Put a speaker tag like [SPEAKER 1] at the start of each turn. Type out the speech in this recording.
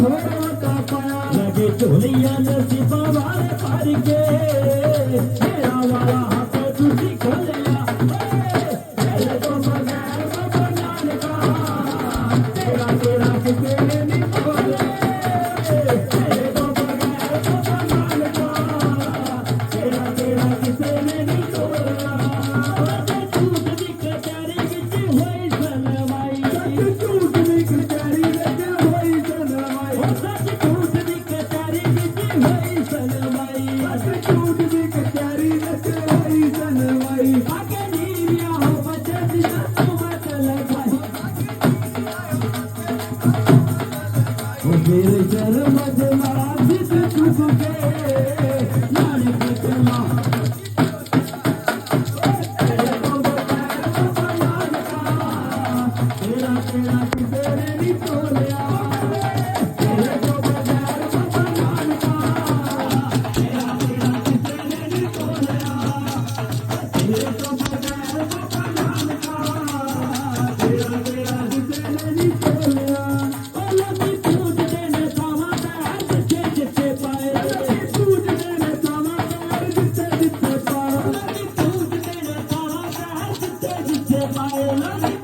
[SPEAKER 1] घोड़ा का पाया
[SPEAKER 2] लगे चोलिया नसीबा वाले पार के मेरा वाला हाथ टूटी खोलिया ਮੇਰੇ ਜਨਮ ਜਨਾ ਜਿਤ ਤੁਸ ਕੇ ਨਾਨਕ ਚਲਾ ਤੇਰਾ ਤੇਰਾ ਕਿਤੇ ਨਹੀਂ ਤੋੜ কাছে পায়না